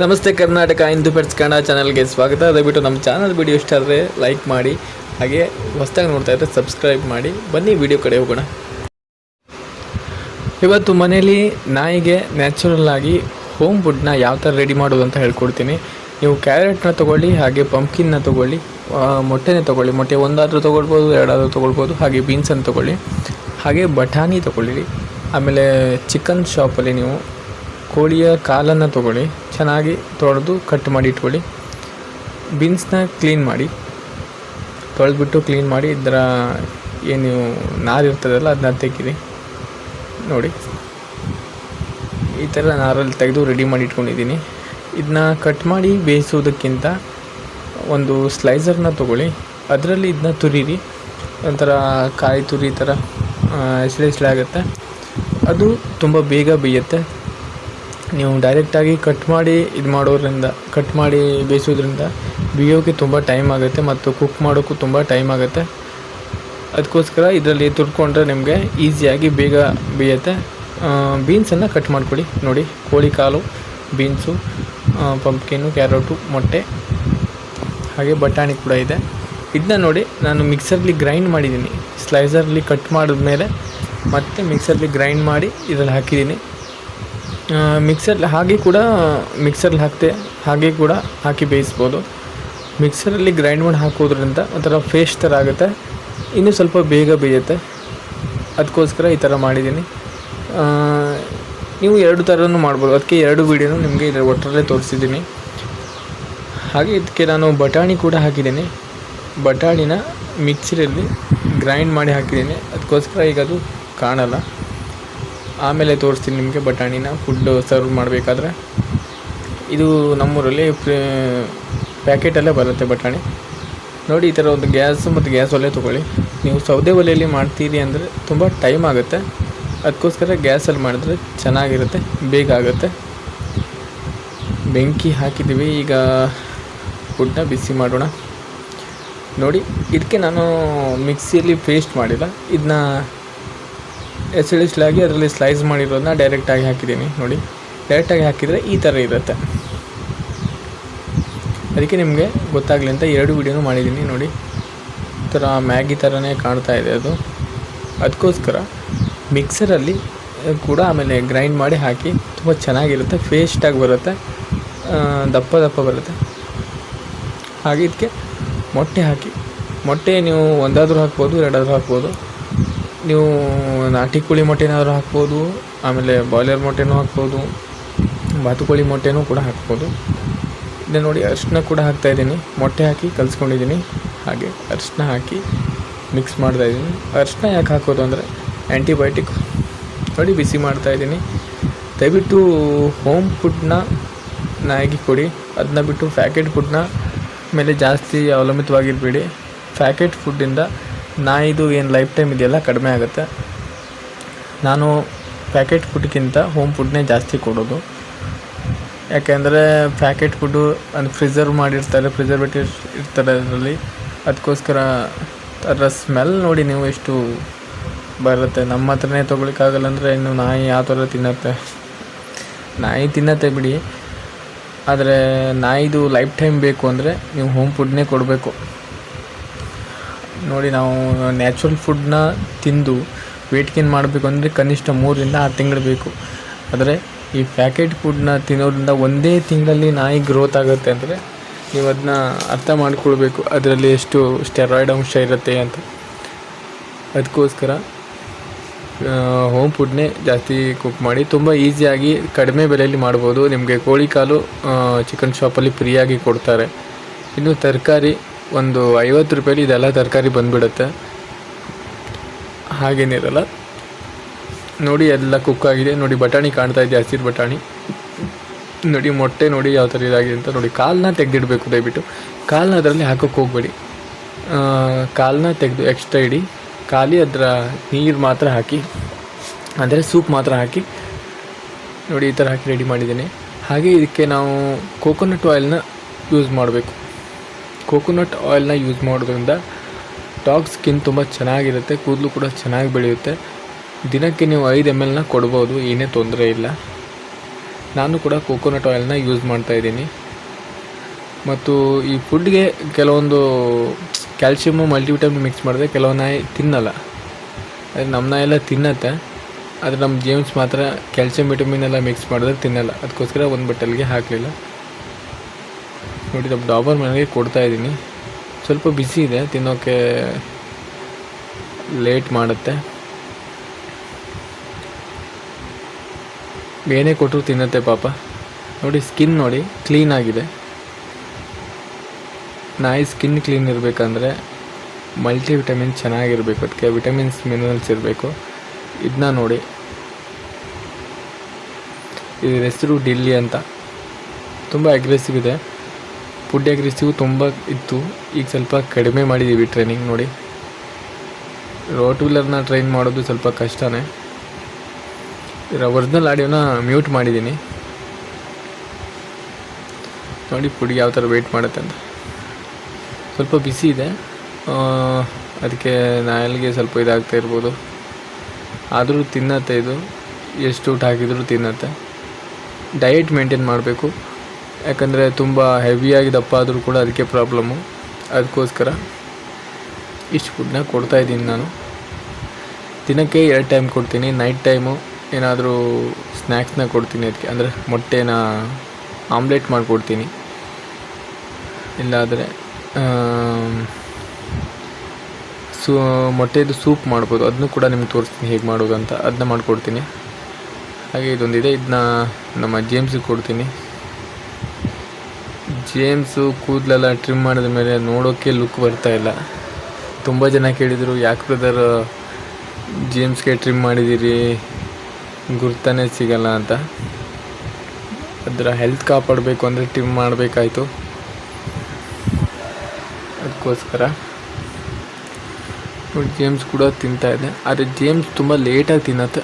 ನಮಸ್ತೆ ಕರ್ನಾಟಕ ಇಂದು ಪೆಟ್ಸ್ ಕನ್ನಡ ಚಾನಲ್ಗೆ ಸ್ವಾಗತ. ದಯವಿಟ್ಟು ನಮ್ಮ ಚಾನಲ್ ವಿಡಿಯೋ ಇಷ್ಟ ಆದರೆ ಲೈಕ್ ಮಾಡಿ, ಹಾಗೆ ಹೊಸದಾಗಿ ನೋಡ್ತಾ ಇದ್ದರೆ ಸಬ್ಸ್ಕ್ರೈಬ್ ಮಾಡಿ. ಬನ್ನಿ ವಿಡಿಯೋ ಕಡೆ ಹೋಗೋಣ. ಇವತ್ತು ಮನೆಯಲ್ಲಿ ನಾಯಿಗೆ ನ್ಯಾಚುರಲ್ ಆಗಿ ಹೋಮ್ ಫುಡ್ನ ಯಾವ ಥರ ರೆಡಿ ಮಾಡೋದು ಅಂತ ಹೇಳ್ಕೊಡ್ತೀನಿ. ನೀವು ಕ್ಯಾರೆಟ್ನ ತೊಗೊಳ್ಳಿ, ಹಾಗೆ ಪಂಪ್ಕಿನ್ನ ತೊಗೊಳ್ಳಿ ಮೊಟ್ಟೆನೇ ತೊಗೊಳ್ಳಿ. ಮೊಟ್ಟೆ ಒಂದಾದರೂ ತೊಗೊಳ್ಬೋದು, ಎರಡಾದರೂ ತೊಗೊಳ್ಬೋದು. ಹಾಗೆ ಬೀನ್ಸನ್ನು ತೊಗೊಳ್ಳಿ. ಹಾಗೆ ಬಟಾಣಿ ತೊಗೊಳ್ಳಿ ಆಮೇಲೆ ಚಿಕನ್ ಶಾಪಲ್ಲಿ ನೀವು ಕೋಳಿಯ ಕಾಲನ್ನು ತೊಗೊಳ್ಳಿ, ಚೆನ್ನಾಗಿ ತೊಳೆದು ಕಟ್ ಮಾಡಿ ಇಟ್ಕೊಳ್ಳಿ. ಬೀನ್ಸ್ನ ಕ್ಲೀನ್ ಮಾಡಿ, ತೊಳೆದ್ಬಿಟ್ಟು ಕ್ಲೀನ್ ಮಾಡಿ, ಇದರ ಏನು ನಾರಿರ್ತದಲ್ಲ ಅದನ್ನ ತೆಗೀರಿ ನೋಡಿ, ಈ ಥರ ನಾರಲ್ಲಿ ತೆಗೆದು ರೆಡಿ ಮಾಡಿ ಇಟ್ಕೊಂಡಿದ್ದೀನಿ. ಇದನ್ನ ಕಟ್ ಮಾಡಿ ಬೇಯಿಸೋದಕ್ಕಿಂತ ಒಂದು ಸ್ಲೈಸರ್ನ ತೊಗೊಳ್ಳಿ. ಅದರಲ್ಲಿ ಇದನ್ನ ತುರಿರಿ. ಒಂಥರ ಕಾಯಿ ತುರಿ ಥರ ಎಸ್ಳೆ ಎಸ್ಳೆ ಆಗುತ್ತೆ. ಅದು ತುಂಬ ಬೇಗ ಬೇಯುತ್ತೆ. ನೀವು ಡೈರೆಕ್ಟಾಗಿ ಕಟ್ ಮಾಡಿ ಇದು ಮಾಡೋದ್ರಿಂದ ಕಟ್ ಮಾಡಿ ಬೇಯಿಸೋದ್ರಿಂದ ಬೇಯೋಕ್ಕೆ ತುಂಬ ಟೈಮ್ ಆಗುತ್ತೆ ಮತ್ತು ಕುಕ್ ಮಾಡೋಕ್ಕೂ ತುಂಬ ಟೈಮ್ ಆಗುತ್ತೆ. ಅದಕ್ಕೋಸ್ಕರ ಇದರಲ್ಲಿ ತುರ್ಕೊಂಡ್ರೆ ನಿಮಗೆ ಈಸಿಯಾಗಿ ಬೇಗ ಬೇಯುತ್ತೆ. ಬೀನ್ಸನ್ನು ಕಟ್ ಮಾಡ್ಕೊಳ್ಳಿ. ನೋಡಿ, ಕೋಳಿ ಕಾಲು ಬೀನ್ಸು ಪಂಪ್ಕಿನ್ನು ಕ್ಯಾರೋಟು ಮೊಟ್ಟೆ, ಹಾಗೆ ಬಟಾಣಿ ಕೂಡ ಇದೆ. ಇದನ್ನ ನೋಡಿ ನಾನು ಮಿಕ್ಸರ್ಲಿ ಗ್ರೈಂಡ್ ಮಾಡಿದ್ದೀನಿ. ಸ್ಲೈಸರ್ಲಿ ಕಟ್ ಮಾಡಿದ್ಮೇಲೆ ಮತ್ತೆ ಮಿಕ್ಸರ್ಲಿ ಗ್ರೈಂಡ್ ಮಾಡಿ ಇದರಲ್ಲಿ ಹಾಕಿದ್ದೀನಿ. ಮಿಕ್ಸರ್ಲಿ ಹಾಗೆ ಕೂಡ ಮಿಕ್ಸರ್ಲಿ ಹಾಕ್ತೆ, ಹಾಗೆ ಕೂಡ ಹಾಕಿ ಬೇಯಿಸ್ಬೋದು. ಮಿಕ್ಸರಲ್ಲಿ ಗ್ರೈಂಡ್ ಮಾಡಿ ಹಾಕೋದ್ರಿಂದ ಒಂಥರ ಫೇಸ್ಟ್ ಥರ ಆಗುತ್ತೆ. ಇನ್ನೂ ಸ್ವಲ್ಪ ಬೇಗ ಬೇಯುತ್ತೆ. ಅದಕ್ಕೋಸ್ಕರ ಈ ಥರ ಮಾಡಿದ್ದೀನಿ. ನೀವು ಎರಡು ಥರನೂ ಮಾಡ್ಬೋದು. ಅದಕ್ಕೆ ಎರಡು ವೀಡಿಯೋನು ನಿಮಗೆ ಇದರ ಒಟ್ಟರಲ್ಲೇ ತೋರಿಸಿದ್ದೀನಿ. ಹಾಗೆ ಇದಕ್ಕೆ ನಾನು ಬಟಾಣಿ ಕೂಡ ಹಾಕಿದ್ದೀನಿ. ಬಟಾಣಿನ ಮಿಕ್ಸಿರಲ್ಲಿ ಗ್ರೈಂಡ್ ಮಾಡಿ ಹಾಕಿದ್ದೀನಿ. ಅದಕ್ಕೋಸ್ಕರ ಈಗ ಅದು ಕಾಣಲ್ಲ. ಆಮೇಲೆ ತೋರಿಸ್ತೀನಿ ನಿಮಗೆ ಬಟಾಣಿನ ಫುಡ್ ಸರ್ವ್ ಮಾಡಬೇಕಾದ್ರೆ. ಇದು ನಮ್ಮೂರಲ್ಲಿ ಪ್ಯಾಕೆಟಲ್ಲೇ ಬರುತ್ತೆ ಬಟಾಣಿ. ನೋಡಿ ಈ ಥರ ಒಂದು ಗ್ಯಾಸ್ ಮತ್ತು ಗ್ಯಾಸ್ ಒಲೆ ತೊಗೊಳ್ಳಿ. ನೀವು ಸೌದೆ ಒಲೆಯಲ್ಲಿ ಮಾಡ್ತೀರಿ ಅಂದರೆ ತುಂಬ ಟೈಮ್ ಆಗುತ್ತೆ. ಅದಕ್ಕೋಸ್ಕರ ಗ್ಯಾಸಲ್ಲಿ ಮಾಡಿದ್ರೆ ಚೆನ್ನಾಗಿರುತ್ತೆ, ಬೇಗ ಆಗುತ್ತೆ. ಬೆಂಕಿ ಹಾಕಿದ್ದೀವಿ, ಈಗ ಫುಡ್ನ ಬಿಸಿ ಮಾಡೋಣ. ನೋಡಿ, ಇದಕ್ಕೆ ನಾನು ಮಿಕ್ಸಿಯಲ್ಲಿ ಪೇಸ್ಟ್ ಮಾಡಿಲ್ಲ. ಇದನ್ನ ಎಸಳಿಸಲಾಗಿ ಅದರಲ್ಲಿ ಸ್ಲೈಸ್ ಮಾಡಿರೋದನ್ನ ಡೈರೆಕ್ಟಾಗಿ ಹಾಕಿದ್ದೀನಿ, ನೋಡಿ. ಡೈರೆಕ್ಟಾಗಿ ಹಾಕಿದರೆ ಈ ಥರ ಇರುತ್ತೆ. ಅದಕ್ಕೆ ನಿಮಗೆ ಗೊತ್ತಾಗಲಿ ಅಂತ ಎರಡು ವೀಡಿಯೋನು ಮಾಡಿದ್ದೀನಿ, ನೋಡಿ. ಈ ಥರ ಮ್ಯಾಗಿ ಥರನೇ ಕಾಣ್ತಾ ಇದೆ ಅದು. ಅದಕ್ಕೋಸ್ಕರ ಮಿಕ್ಸರಲ್ಲಿ ಕೂಡ ಆಮೇಲೆ ಗ್ರೈಂಡ್ ಮಾಡಿ ಹಾಕಿ, ತುಂಬ ಚೆನ್ನಾಗಿರುತ್ತೆ ಫೇಸ್ಟಾಗಿ ಬರುತ್ತೆ ದಪ್ಪ ದಪ್ಪ ಬರುತ್ತೆ. ಹಾಗೆ ಇದಕ್ಕೆ ಮೊಟ್ಟೆ ಹಾಕಿ, ಮೊಟ್ಟೆ ನೀವು ಒಂದಾದರೂ ಹಾಕ್ಬೋದು, ಎರಡಾದರೂ ಹಾಕ್ಬೋದು. ನೀವು ನಾಟಿ ಕೋಳಿ ಮೊಟ್ಟೆನಾದರೂ ಹಾಕ್ಬೋದು, ಆಮೇಲೆ ಬಾಯ್ಲರ್ ಮೊಟ್ಟೆನೂ ಹಾಕ್ಬೋದು, ಬಾತುಕೋಳಿ ಮೊಟ್ಟೆನೂ ಕೂಡ ಹಾಕ್ಬೋದು. ಇದೆ ನೋಡಿ ಅರಿಶಿನ ಕೂಡ ಹಾಕ್ತಾಯಿದ್ದೀನಿ ಮೊಟ್ಟೆ ಹಾಕಿ ಕಲಿಸ್ಕೊಂಡಿದ್ದೀನಿ. ಹಾಗೆ ಅರಿಶಿನ ಹಾಕಿ ಮಿಕ್ಸ್ ಮಾಡ್ತಾಯಿದ್ದೀನಿ ಅರಿಶಿನ ಯಾಕೆ ಹಾಕೋದು ಅಂದರೆ ಆ್ಯಂಟಿಬಯೋಟಿಕ್ ನೋಡಿ ಬಿಸಿ ಮಾಡ್ತಾಯಿದ್ದೀನಿ ದಯವಿಟ್ಟು ಹೋಮ್ ಫುಡ್ನ ನಾಯಿಗೆ ಕೊಡಿ. ಅದನ್ನ ಬಿಟ್ಟು ಪ್ಯಾಕೆಟ್ ಫುಡ್ನ ಮೇಲೆ ಜಾಸ್ತಿ ಅವಲಂಬಿತವಾಗಿರಬೇಡಿ. ಪ್ಯಾಕೆಟ್ ಫುಡ್ಡಿಂದ ನಾಯಿದು ಏನು ಲೈಫ್ ಟೈಮ್ ಇದೆಯಲ್ಲ, ಕಡಿಮೆ ಆಗುತ್ತೆ. ನಾನು ಪ್ಯಾಕೆಟ್ ಫುಡ್ಗಿಂತ ಹೋಮ್ ಫುಡ್ನೇ ಜಾಸ್ತಿ ಕೊಡೋದು. ಯಾಕೆಂದರೆ ಪ್ಯಾಕೆಟ್ ಫುಡ್ಡು ಅದು ಪ್ರಿಸರ್ವ್ ಮಾಡಿರ್ತಾರೆ ಪ್ರಿಸರ್ವೇಟಿವ್ ಇರ್ತಾರೆ ಅದರಲ್ಲಿ. ಅದಕ್ಕೋಸ್ಕರ ಅದರ ಸ್ಮೆಲ್ ನೋಡಿ ನೀವು ಎಷ್ಟು ಬರುತ್ತೆ. ನಮ್ಮ ಹತ್ರನೇ ತೊಗೊಳಿಕ್ಕಾಗಲ್ಲ ಅಂದರೆ ಇನ್ನು ನಾಯಿ ಯಾವ ಥರ ತಿನ್ನತ್ತೆ. ನಾಯಿ ತಿನ್ನತ್ತೆ ಬಿಡಿ. ಆದರೆ ನಾಯಿದು ಲೈಫ್ ಟೈಮ್ ಬೇಕು ಅಂದರೆ ನೀವು ಹೋಮ್ ಫುಡ್ನೇ ಕೊಡಬೇಕು. ನೋಡಿ, ನಾವು ನ್ಯಾಚುರಲ್ ಫುಡ್ನ ತಿಂದು ವೆಯ್ಟ್ ಗೇನ್ ಮಾಡಬೇಕು ಅಂದರೆ ಕನಿಷ್ಠ ಮೂರರಿಂದ ಆರು ತಿಂಗಳು ಬೇಕು. ಆದರೆ, ಈ ಪ್ಯಾಕೆಟ್ ಫುಡ್ನ ತಿನ್ನೋದ್ರಿಂದ ಒಂದೇ ತಿಂಗಳಲ್ಲಿ ನಾಯಿ ಗ್ರೋತ್ ಆಗುತ್ತೆ ಅಂದರೆ ನೀವು ಅದನ್ನ ಅರ್ಥ ಮಾಡ್ಕೊಳ್ಬೇಕು. ಅದರಲ್ಲಿ ಎಷ್ಟು ಸ್ಟೆರಾಯ್ಡ್ ಅಂಶ ಇರುತ್ತೆ ಅಂತ. ಅದಕ್ಕೋಸ್ಕರ ಹೋಮ್ ಫುಡ್ನೇ ಜಾಸ್ತಿ ಕುಕ್ ಮಾಡಿ, ತುಂಬ ಈಸಿಯಾಗಿ ಕಡಿಮೆ ಬೆಲೆಯಲ್ಲಿ ಮಾಡ್ಬೋದು. ನಿಮಗೆ ಕೋಳಿ ಕಾಲು ಚಿಕನ್ ಶಾಪಲ್ಲಿ ಫ್ರೀಯಾಗಿ ಕೊಡ್ತಾರೆ. ಇನ್ನು ತರಕಾರಿ ಒಂದು ಐವತ್ತು ರೂಪಾಯಲ್ಲಿ ಇದೆಲ್ಲ ತರಕಾರಿ ಬಂದ್ಬಿಡುತ್ತೆ. ಹಾಗೇನಿರಲ್ಲ ನೋಡಿ ಎಲ್ಲ ಕುಕ್ ಆಗಿದೆ. ನೋಡಿ ಬಟಾಣಿ ಕಾಣ್ತಾ ಇದೆ, ಹಸಿರು ಬಟಾಣಿ. ನೋಡಿ ಮೊಟ್ಟೆ ನೋಡಿ ಯಾವ ಥರ ಇದಾಗಿದೆ ಅಂತ ನೋಡಿ. ಕಾಲನ್ನ ತೆಗೆದಿಡಬೇಕು ದಯವಿಟ್ಟು. ಕಾಲನ್ನ ಅದರಲ್ಲಿ ಹಾಕೋಕ್ಕೆ ಹೋಗಬೇಡಿ. ಕಾಲನ್ನ ತೆಗೆದು ಎಕ್ಸ್ಟ್ರಾ ಇಡಿ. ಖಾಲಿ ಅದರ ನೀರು ಮಾತ್ರ ಹಾಕಿ, ಅಂದರೆ ಸೂಪ್ ಮಾತ್ರ ಹಾಕಿ, ನೋಡಿ ಈ ಥರ ಹಾಕಿ ರೆಡಿ ಮಾಡಿದ್ದೀನಿ. ಹಾಗೆ ಇದಕ್ಕೆ ನಾವು ಕೋಕೋನಟ್ ಆಯಿಲ್ನ ಯೂಸ್ ಮಾಡಬೇಕು. ಕೋಕೋನಟ್ ಆಯಿಲ್ನ ಯೂಸ್ ಮಾಡೋದ್ರಿಂದ ಡಾಗ್ ಸ್ಕಿನ್ ತುಂಬ ಚೆನ್ನಾಗಿರುತ್ತೆ, ಕೂದಲು ಕೂಡ ಚೆನ್ನಾಗಿ ಬೆಳೆಯುತ್ತೆ. ದಿನಕ್ಕೆ ನೀವು ಐದು ಎಂ ಎಲ್ನ ಕೊಡ್ಬೋದು, ಏನೇ ತೊಂದರೆ ಇಲ್ಲ. ನಾನು ಕೂಡ ಕೋಕೋನಟ್ ಆಯಿಲ್ನ ಯೂಸ್ ಮಾಡ್ತಾಯಿದ್ದೀನಿ ಮತ್ತು ಈ ಫುಡ್ಗೆ ಕೆಲವೊಂದು ಕ್ಯಾಲ್ಶಿಯಮ್ಮು ಮಲ್ಟಿವಿಟಮಿನ್ ಮಿಕ್ಸ್ ಮಾಡಿದ್ರೆ ಕೆಲವು ನಾಯಿ ತಿನ್ನಲ್ಲ. ಅದೇ ನಮ್ಮ ನಾಯಿ ಎಲ್ಲ ತಿನ್ನತ್ತೆ, ಆದರೆ ನಮ್ಮ ಜೇಮ್ಸ್ ಮಾತ್ರ ಕ್ಯಾಲ್ಸಿಯಂ ವಿಟಮಿನ್ ಎಲ್ಲ ಮಿಕ್ಸ್ ಮಾಡಿದ್ರೆ ತಿನ್ನಲ್ಲ. ಅದಕ್ಕೋಸ್ಕರ ಒಂದು ಬಟ್ಟಲಿಗೆ ಹಾಕಲಿಲ್ಲ. ನೋಡಿ, ನಮ್ಮ ಡಾಬರ್ ಮನೆಗೆ ಕೊಡ್ತಾ ಇದ್ದೀನಿ. ಸ್ವಲ್ಪ ಬಿಸಿ ಇದೆ ತಿನ್ನೋಕ್ಕೆ ಲೇಟ್ ಮಾಡುತ್ತೆ. ಏನೇ ಕೊಟ್ಟರು ತಿನ್ನತ್ತೆ ಪಾಪ. ನೋಡಿ ಸ್ಕಿನ್ ನೋಡಿ ಕ್ಲೀನ್ ಆಗಿದೆ. ನಾಯಿ ಸ್ಕಿನ್ ಕ್ಲೀನ್ ಇರಬೇಕಂದ್ರೆ ಮಲ್ಟಿ ವಿಟಮಿನ್ ಚೆನ್ನಾಗಿರಬೇಕು. ಅದಕ್ಕೆ ವಿಟಮಿನ್ಸ್ ಮಿನರಲ್ಸ್ ಇರಬೇಕು. ಇದನ್ನ ನೋಡಿ. ಇದರ ಹೆಸರು ಡಿಲ್ಲಿ ಅಂತ. ತುಂಬ ಅಗ್ರೆಸಿವ್ ಇದೆ. ಫುಡ್ ಅಗ್ರೆಸಿವ್ ತುಂಬ ಇತ್ತು. ಈಗ ಸ್ವಲ್ಪ ಕಡಿಮೆ ಮಾಡಿದ್ದೀವಿ ಟ್ರೈನಿಂಗ್ ನೋಡಿ. ರೋಟ್ ವೀಲರ್ನ ಟ್ರೈನ್ ಮಾಡೋದು ಸ್ವಲ್ಪ ಕಷ್ಟನೇ. ಒರಿಜಿನಲ್ ಆಡಿಯೋನ ಮ್ಯೂಟ್ ಮಾಡಿದ್ದೀನಿ. ನೋಡಿ ಫುಡ್ ಯಾವ ಥರ ವೆಯ್ಟ್ ಮಾಡುತ್ತೆ ಅಂತ. ಸ್ವಲ್ಪ ಬಿಸಿ ಇದೆ. ಅದಕ್ಕೆ ನಾಯಲ್ಗೆ ಸ್ವಲ್ಪ ಇದಾಗ್ತಾ ಇರ್ಬೋದು. ಆದರೂ ತಿನ್ನತ್ತೆ ಇದು. ಎಷ್ಟು ಊಟ ಹಾಕಿದರೂ ತಿನ್ನತ್ತೆ. ಡಯಟ್ ಮೇಂಟೈನ್ ಮಾಡಬೇಕು. ಯಾಕಂದರೆ ತುಂಬ ಹೆವಿಯಾಗಿ ದಪ್ಪ ಆದರೂ ಕೂಡ ಅದಕ್ಕೆ ಪ್ರಾಬ್ಲಮ್ಮು ಅದಕ್ಕೋಸ್ಕರ ಇಷ್ಟು ಫುಡ್ನ ಕೊಡ್ತಾಯಿದ್ದೀನಿ ನಾನು. ದಿನಕ್ಕೆ ಎರಡು ಟೈಮ್ ಕೊಡ್ತೀನಿ. ನೈಟ್ ಟೈಮು ಏನಾದರೂ ಸ್ನ್ಯಾಕ್ಸ್ನ ಕೊಡ್ತೀನಿ ಅದಕ್ಕೆ ಅಂದರೆ ಮೊಟ್ಟೆನ ಆಮ್ಲೆಟ್ ಮಾಡಿಕೊಡ್ತೀನಿ. ಇಲ್ಲಾದರೆ ಸೂ, ಮೊಟ್ಟೆದು ಸೂಪ್ ಮಾಡ್ಬೋದು. ಅದನ್ನು ಕೂಡ ನಿಮ್ಗೆ ತೋರಿಸ್ತೀನಿ ಹೇಗೆ ಮಾಡೋದು ಅಂತ ಅದನ್ನ ಮಾಡಿಕೊಡ್ತೀನಿ. ಹಾಗೆ ಇದೊಂದಿದೆ. ಇದನ್ನ ನಮ್ಮ ಜೇಮ್ಸಿಗೆ ಕೊಡ್ತೀನಿ. ಜೇಮ್ಸು ಕೂದಲೆಲ್ಲ ಟ್ರಿಮ್ ಮಾಡಿದ ಮೇಲೆ ನೋಡೋಕ್ಕೆ ಲುಕ್ ಬರ್ತಾ ಇಲ್ಲ. ತುಂಬ ಜನ ಕೇಳಿದರು, ಯಾಕೆ ಬ್ರದರ್ ಜೇಮ್ಸ್ಗೆ ಟ್ರಿಮ್ ಮಾಡಿದ್ದೀರಿ ಗುರ್ತಾನೇ ಸಿಗಲ್ಲ ಅಂತ. ಅದರ ಹೆಲ್ತ್ ಕಾಪಾಡಬೇಕು ಅಂದರೆ ಟ್ರಿಮ್ ಮಾಡಬೇಕಾಯ್ತು. ಅದಕ್ಕೋಸ್ಕರ ಜೇಮ್ಸ್ ಕೂಡ ತಿಂತಾ ಇದೆ ಆದರೆ ಜೇಮ್ಸ್ ತುಂಬ ಲೇಟಾಗಿ ತಿನ್ನತ್ತೆ.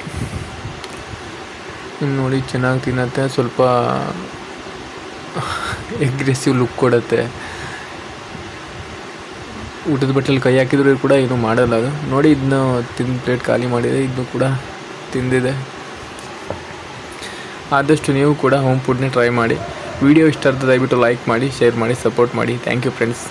ನೋಡಿ, ಚೆನ್ನಾಗಿ ತಿನ್ನತ್ತೆ. ಸ್ವಲ್ಪ ಎಗ್ರೆಸಿವ್ ಲುಕ್ ಕೊಡುತ್ತೆ. ಊಟದ ಬಟ್ಟೆಲಿ ಕೈ ಹಾಕಿದ್ರು ಕೂಡ ಏನು ಮಾಡಲ್ಲ ಅದು. ನೋಡಿ ಇದನ್ನ ತಿಂದು ಪ್ಲೇಟ್ ಖಾಲಿ ಮಾಡಿದೆ ಇದನ್ನು ಕೂಡ ತಿಂದಿದೆ. ಆದಷ್ಟು ನೀವು ಕೂಡ ಹೋಮ್ ಫುಡ್ನೇ ಟ್ರೈ ಮಾಡಿ. ವಿಡಿಯೋ ಇಷ್ಟ ಆದ್ರೆ ದಯವಿಟ್ಟು ಲೈಕ್ ಮಾಡಿ ಶೇರ್ ಮಾಡಿ ಸಪೋರ್ಟ್ ಮಾಡಿ. Thank you friends